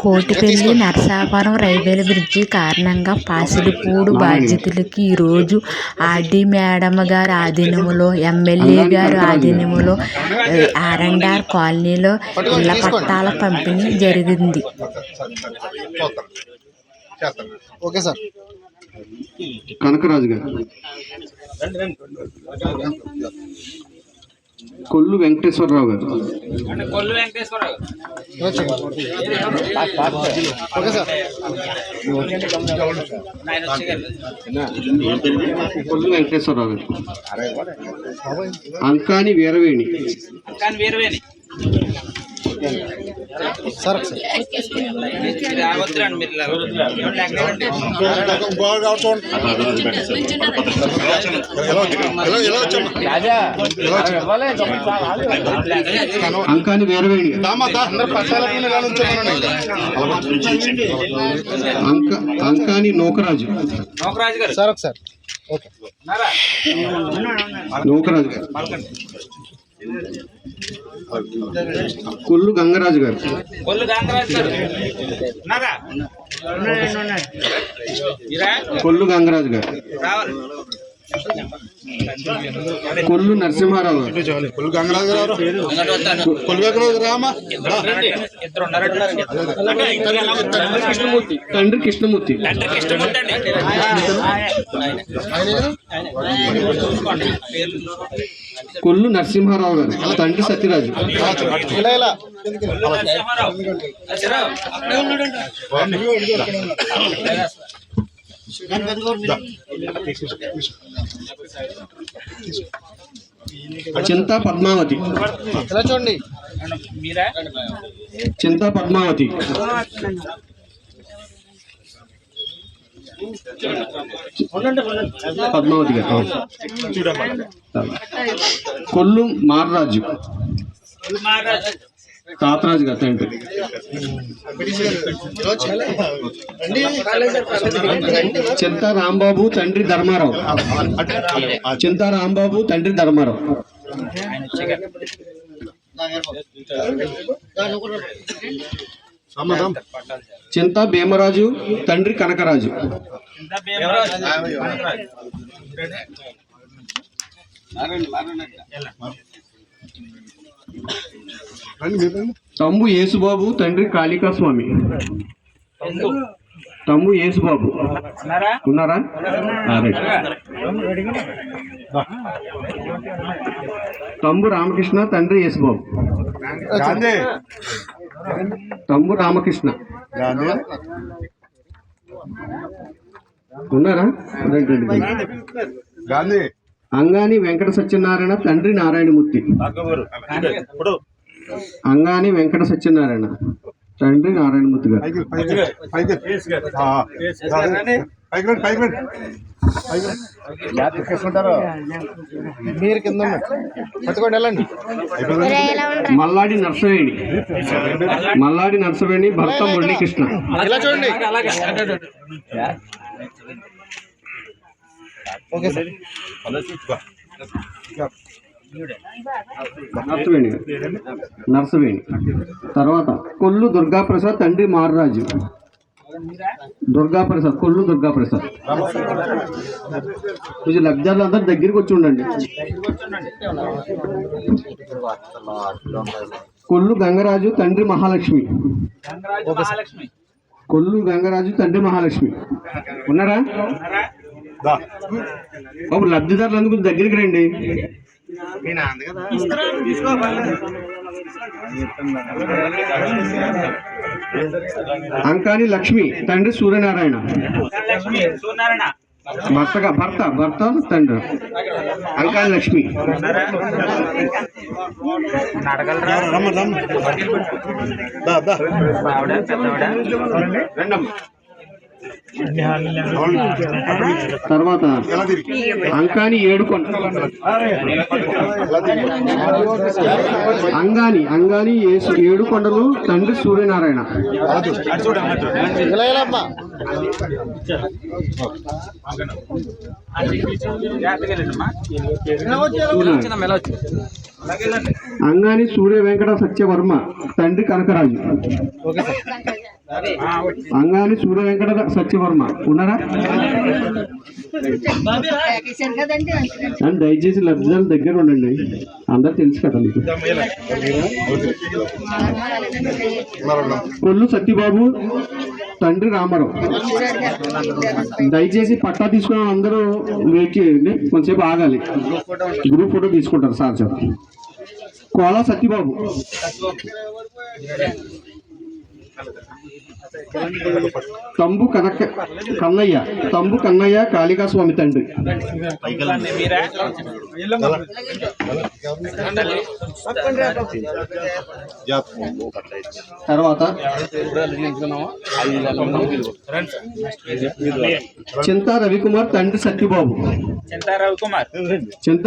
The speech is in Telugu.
కోటిపల్లి నరసాపురం రైల్వే బ్రిడ్జి కారణంగా పాసిడిపూడు బాధ్యతలకి ఈరోజు ఆర్డీ మేడం గారి ఆధీనంలో ఎమ్మెల్యే గారి ఆధీనంలో ఆర్ అండ్ ఆర్ కాలనీలో ఇళ్ళ పట్టాల పంపిణీ జరిగింది. Okay sir. కనకరాజు గారు. కొల్లు వెంకటేశ్వరరావు గారు. కొల్లు వెంకటేశ్వరరావు. కొల్లు గారు. అంకాని వీరవేణి. కానీ వేరు వేరు సార్ మీరు ఇలా. అంకాని వీరవేణి అంక అంకాని నూకరాజు. నోకరాజు గారు సార్ ఒకసారి. ఓకే? నూకరాజు గారు. కొల్లు గంగరాజు గారు. కొల్లు గంగరాజు గారు. కొల్లు గంగరాజు గారు. కొల్లు నరసింహారావు గారు. అంగడి వస్తాను రామా? రండి. ఇద్దరు ఉన్నారండి. తండ్రి కృష్ణమూర్తి. కొల్లు నరసింహారావు గారు. తండ్రి సత్యరాజు. నరసింహారావు. చింతా పద్మావతి చూడండి మీరా చింతా పద్మావతి పద్మావతి గారు. కొల్లు మారరాజు మహారాజు తాతరాజు గారు తండ్రి చింతా రాంబాబు తండ్రి ధర్మారావు. చింతా రాంబాబు తండ్రి ధర్మారావు. చింతా భీమరాజు తండ్రి కనకరాజు. తమ్ము యేసుబాబు తండ్రి కాళికా స్వామి. తమ్ము. తమ్ము యేసుబాబు. ఉన్నారా. తమ్ము రామకృష్ణ తండ్రి యేసుబాబు. తమ్ము రామకృష్ణ. ఉన్నారా? Right, right. అంగాని వెంకట సత్యనారాయణ తండ్రి నారాయణమూర్తి. అంగాని వెంకట సత్యనారాయణ తండ్రి నారాయణమూర్తి గారు. మీరు కింద ఉన్నారు. పట్టుకోండి వెళ్ళండి. మల్లాడి నర్సవేణి. మల్లాడి నర్సవేణి భర్త మురళీకృష్ణ. ఇలా చూడండి. ఓకే సార్ నర్సవేణి నర్సవేణి తర్వాత కొల్లు దుర్గాప్రసాద్ తండ్రి మారరాజు. దుర్గాప్రసాద్ కొల్లు దుర్గాప్రసాద్. కొంచెం లబ్ధాలు అందరు దగ్గరికి వచ్చి ఉండండి. కొల్లు గంగరాజు తండ్రి మహాలక్ష్మి. గంగరాజు మహాలక్ష్మి. కొల్లు గంగరాజు తండ్రి మహాలక్ష్మి. ఉన్నారా? బాబు లబ్ధిదారులు అందుకు దగ్గరికి రండి. అంకాని లక్ష్మి తండ్రి సూర్యనారాయణ. లక్ష్మి సూర్యనారాయణ. భర్తగా భర్త భర్త తండ్రి. అంకాని లక్ష్మి. రెండమ్మ. తర్వాత అంకాని ఏడుకొండ అంగాని అంగాని ఏసు- ఏడుకొండలు తండ్రి సూర్యనారాయణ. అంగాని సూర్య వెంకట సత్యవర్మ తండ్రి కనకరాజు. అంగాని సూర్య వెంకట సత్యవర్మ. ఉన్నారా? అండ్ దయచేసి లబ్ధిదారుల దగ్గర ఉండండి. అందరు తెలుసు కదా మీకు. కొల్లు సత్యబాబు తండ్రి రామారావు. దయచేసి పట్టా తీసుకున్న అందరూ వెయిట్ చేయండి. కొంచెంసేపు ఆగాలి. గ్రూప్ ఫోటో తీసుకుంటారు sir sir. Kola Satyababu. Thumb Kanaka Kannayya Thambu Kannayya Kalika Swamy తండ్రి. తర్వాత చింతా రవికుమార్ తండ్రి సత్యబాబు. చింతా రవికుమార్ చింత